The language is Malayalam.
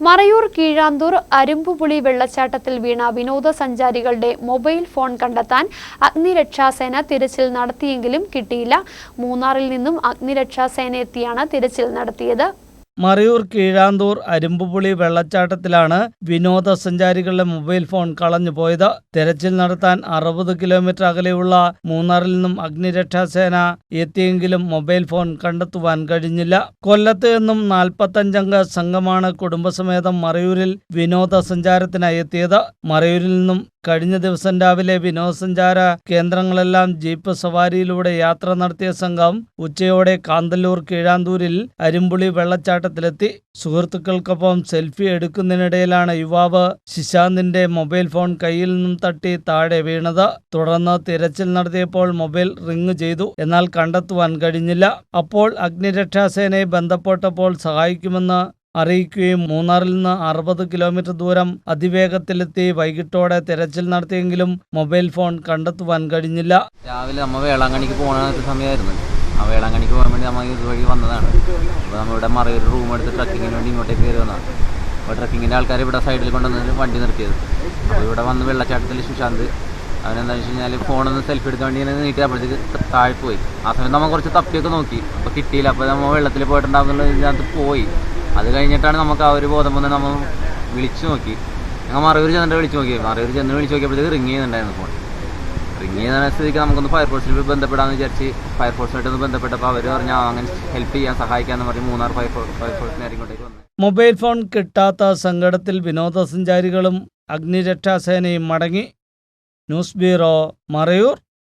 മറയൂർ കീഴാന്തൂർ അരുമ്പുപുളി വെള്ളച്ചാട്ടത്തിൽ വീണ വിനോദസഞ്ചാരികളുടെ മൊബൈൽ ഫോൺ കണ്ടെത്താൻ അഗ്നിരക്ഷാസേന തിരച്ചിൽ നടത്തിയെങ്കിലും കിട്ടിയില്ല. മൂന്നാറിൽ നിന്നും അഗ്നിരക്ഷാസേന എത്തിയാണ് തിരച്ചിൽ നടത്തിയത്. മറയൂർ കീഴാന്തൂർ അരുമ്പുപുളി വെള്ളച്ചാട്ടത്തിലാണ് വിനോദസഞ്ചാരികളുടെ മൊബൈൽ ഫോൺ കളഞ്ഞു പോയത്. തെരച്ചിൽ നടത്താൻ അറുപത് കിലോമീറ്റർ അകലെയുള്ള മൂന്നാറിൽ നിന്നും അഗ്നിരക്ഷാസേന എത്തിയെങ്കിലും മൊബൈൽ ഫോൺ കണ്ടെത്തുവാൻ കഴിഞ്ഞില്ല. കൊല്ലത്ത് നിന്നും നാൽപ്പത്തഞ്ചംഗ സംഘമാണ് കുടുംബസമേതം മറയൂരിൽ വിനോദസഞ്ചാരത്തിനായി എത്തിയത്. മറയൂരിൽ നിന്നും കഴിഞ്ഞ ദിവസം രാവിലെ വിനോദസഞ്ചാര കേന്ദ്രങ്ങളെല്ലാം ജീപ്പ് സവാരിയിലൂടെ യാത്ര നടത്തിയ സംഘം ഉച്ചയോടെ കാന്തല്ലൂർ കീഴാന്തൂരിൽ അരിമ്പുളി വെള്ളച്ചാട്ടത്തിലെത്തി. സുഹൃത്തുക്കൾക്കൊപ്പം സെൽഫി എടുക്കുന്നതിനിടയിലാണ് യുവാവ് ശിശാന്തിന്റെ മൊബൈൽ ഫോൺ കയ്യിൽ നിന്നും തട്ടി താഴെ വീണത്. തുടർന്ന് തിരച്ചിൽ നടത്തിയപ്പോൾ മൊബൈൽ റിങ് ചെയ്തു. എന്നാൽ കണ്ടെത്തുവാൻ കഴിഞ്ഞില്ല. അപ്പോൾ അഗ്നിരക്ഷാസേനയെ ബന്ധപ്പെട്ടപ്പോൾ സഹായിക്കുമെന്ന് അറിയിക്കുകയും മൂന്നാറിൽ നിന്ന് അറുപത് കിലോമീറ്റർ ദൂരം അതിവേഗത്തിലെത്തി വൈകിട്ടോടെ തെരച്ചിൽ നടത്തിയെങ്കിലും മൊബൈൽ ഫോൺ കണ്ടെത്തുവാൻ കഴിഞ്ഞില്ല. രാവിലെ നമ്മൾ വേളാങ്കണിക്ക് പോകണ സമയമായിരുന്നു. ആ വേളാങ്കണിക്ക് പോകാൻ വേണ്ടി നമ്മൾ ഇതുവഴി വന്നതാണ്. അപ്പോൾ നമ്മളിവിടെ മറയൊരു റൂം എടുത്ത് ട്രക്കിങ്ങിന് വേണ്ടി ഇങ്ങോട്ടേക്ക് കയറി അപ്പോൾ ട്രക്കിങ്ങിന്റെ ആൾക്കാർ ഇവിടെ സൈഡിൽ കൊണ്ടുവന്ന് വണ്ടി നിർത്തിയത്. അപ്പോൾ ഇവിടെ വന്ന് വെള്ളച്ചാട്ടത്തിൽ സുശാന്ത് അവനെന്താണെന്ന് വെച്ച് കഴിഞ്ഞാൽ ഫോണൊന്ന് സെൽഫി എടുക്കാൻ വേണ്ടി ഇങ്ങനെ നീട്ടി അപ്പോഴത്തേക്ക് താഴെ പോയി. ആ സമയത്ത് നമ്മൾ കുറച്ച് തപ്പിയൊക്കെ നോക്കി. അപ്പോൾ കിട്ടിയില്ല. അപ്പോൾ നമ്മൾ വെള്ളത്തിൽ പോയിട്ടുണ്ടാകുന്നുള്ള ഇതിനകത്ത് പോയി. അത് കഴിഞ്ഞിട്ടാണ് നമുക്ക് ആ ഒരു ബോധം വന്ന് നമ്മൾ വിളിച്ചു നോക്കി. ഞങ്ങൾ മറയൂർ ചെന്നിട്ട് വിളിച്ചു നോക്കി. മറയൂർ ചെന്ന് വിളിച്ചു നോക്കിയപ്പോഴത്തേക്ക് റിങ് ചെയ്യുന്നുണ്ടായിരുന്നു ഫോൺ റിങ് ചെയ്യുന്ന സ്ഥിതിക്ക് നമുക്കൊന്ന് ഫയർഫോഴ്സിൽ ബന്ധപ്പെടാമെന്ന് വിചാരിച്ച് ഫയർഫോഴ്സുമായിട്ടൊന്ന് ബന്ധപ്പെട്ടപ്പോൾ അവർ പറഞ്ഞാൽ "ആ, അങ്ങനെ ഹെൽപ്പ് ചെയ്യാൻ സഹായിക്കാമെന്ന് പറഞ്ഞ് മൂന്നാർ ഫയർഫോഴ്സ് ഫയർഫോഴ്സിനെ ഇങ്ങോട്ടേക്ക് വന്നു. മൊബൈൽ ഫോൺ കിട്ടാത്ത സങ്കടത്തിൽ വിനോദസഞ്ചാരികളും അഗ്നിരക്ഷാസേനയും മടങ്ങി. News bureau Marayur.